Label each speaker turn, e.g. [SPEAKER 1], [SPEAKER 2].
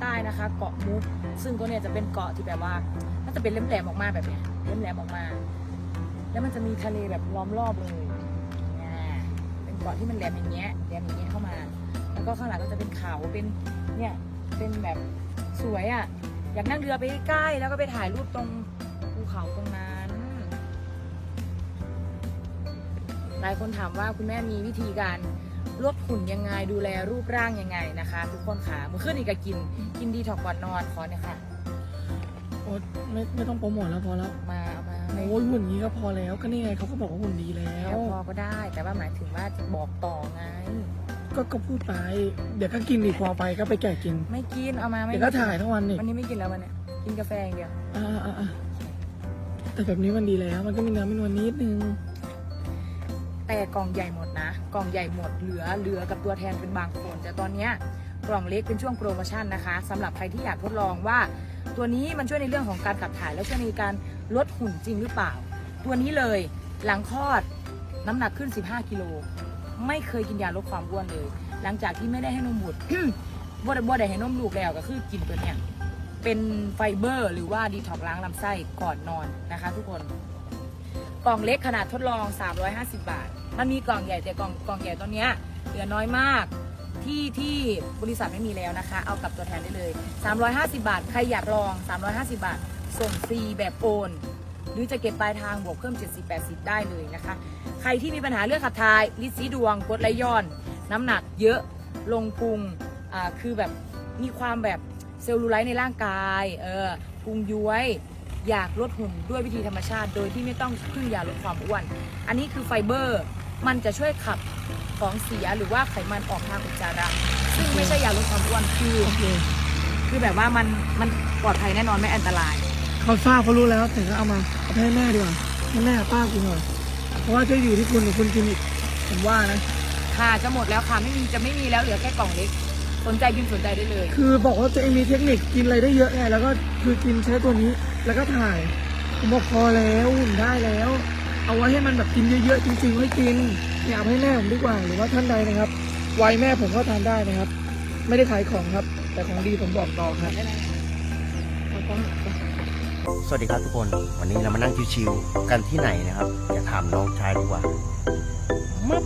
[SPEAKER 1] ใต้นะคะ เกาะมุก ซึ่งตัวเนี้ยจะเป็นเกาะที่แบบว่ามันจะเป็นเล่มแหลมออกมาแบบเนี้ยเล่มแหลมออกมา แล้วมันจะมีทะเลแบบล้อมรอบเลยเป็นเกาะที่มันแหลมอย่างเงี้ยแหลมอย่างเงี้ยเข้ามา แล้วก็ข้างหลังก็จะเป็นเขาเป็นเนี่ยเป็นแบบสวยอะอยากนั่งเรือไปใกล้แล้วก็ไปถ่ายรูปตรงภูเขาตรงนั้น หลายคนถามว่าคุณแม่มีวิธีการ ลดหุ่นยังไงดูแลรูปร่างยังไงนะคะ ทุกคนค่ะมือขึ้นอีกก็กิน กินดีถอกก่อนนอนขอเนี่ยค่ะ
[SPEAKER 2] โอ๊ยไม่ไม่ต้องโปรโมทแล้วพอแล้ว
[SPEAKER 1] มาเอามา
[SPEAKER 2] โอ้ยหุ่นนี้ก็พอแล้วก็นี่ไงเขาก็บอกว่าหุ่นดีแล้
[SPEAKER 1] แล้วว พอก็ได้ แต่ว่าหมายถึงว่าจะบอกต่อไง
[SPEAKER 2] ก็ก็พูดไป เดี๋ยวก็กินอีกพอไปก็ไปแก่กิน
[SPEAKER 1] ไม่กินเอามาไม่
[SPEAKER 2] เดี๋ยวก็ถ่ายทั้งวันนี่
[SPEAKER 1] วันนี้ไม่กินแล้ววันเนี้ยกินกาแฟอย่างเดียว
[SPEAKER 2] อ่าอ่าอ่าแต่แบบนี้มันดีแล้ว มันก็มีเนื้อมีนวลนิดนึง
[SPEAKER 1] แต่กล่องใหญ่หมดนะ กล่องใหญ่หมดเหลือเหลือกับตัวแทนเป็นบางคน แต่ตอนนี้กล่องเล็กเป็นช่วงโปรโมชั่นนะคะสำหรับใครที่อยากทดลองว่า ตัวนี้มันช่วยในเรื่องของการขับถ่าย และช่วยในการลดหุ่นจริงหรือเปล่า ตัวนี้เลยหลังคลอดน้ำหนักขึ้น 15 กิโลไม่เคยกินยาลดความอ้วนเลย หลังจากที่ไม่ได้ให้นมบุตรบ่ได้บ่ได้ให้นมลูกแล้วก็คือกินตัวเนี้ยเป็นไฟเบอร์หรือว่าดีท็อกล้างลำไส้ก่อนนอนนะคะ ทุกคน กล่องเล็กขนาดทดลอง 350 บาท มันมีกล่องใหญ่แต่กล่องกล่องใหญ่ตัวเนี้ยเหลือน้อยมากที่ที่บริษัทไม่มีแล้วนะคะ เอากับตัวแทนได้เลย 350 บาท ใครอยากลอง 350 บาท ส่งฟรีแบบโอน หรือจะเก็บปลายทางบวกเพิ่ม 70-80 ได้เลยนะคะ ใครที่มีปัญหาเรื่องขับถ่ายลิดสีดวงกดไหลย้อน น้ำหนักเยอะลงพุงอ่าคือแบบมีความแบบเซลลูไลท์ในร่างกายเออพุงย้วยอยากลดหุ่นด้วยวิธีธรรมชาติ โดยที่ไม่ต้องพึ่งยาลดความอ้วน อันนี้คือไฟเบอร์ มันจะช่วยขับของเสียหรือว่าไขมันออกทางอุจจาระ ซึ่งไม่ใช่ยาลดความอ้วนคือ
[SPEAKER 2] โอเค
[SPEAKER 1] คือแบบว่ามันมันปลอดภัยแน่นอนไม่อันตราย
[SPEAKER 2] เขาทราบเขารู้แล้วแต่ก็เอามาเอาไปให้แม่ดีกว่าให้แม่กับป้ากินก่อนเพราะว่าจะอยู่ที่คุณหรือคุณกินอีกผมว่านะ
[SPEAKER 1] ค่ะจะหมดแล้วค่ะไม่มีจะไม่มีแล้วเหลือแค่กล่องเล็กสนใจพิมพ์สนใจได้เลย
[SPEAKER 2] คือบอกว่าตัวเองมีเทคนิคกินอะไรได้เยอะไงแล้วก็คือกินใช้ตัวนี้แล้วก็ถ่ายผมบอกพอแล้วหุ่นได้แล้ว เอาไว้ให้มันแบบกินเยอะๆจริงๆให้กินอยากให้แม่ผมดีกว่าหรือว่าท่านใดนะครับวัยแม่ผมก็ทานได้นะครับ ไม่ได้ขายของครับ แต่ของดีผมบอกต่อครับ
[SPEAKER 3] สวัสดีครับทุกคน วันนี้เรามานั่งชิวๆกันที่ไหนนะครับ อย่าถามน้องชายดีกว่ามึบ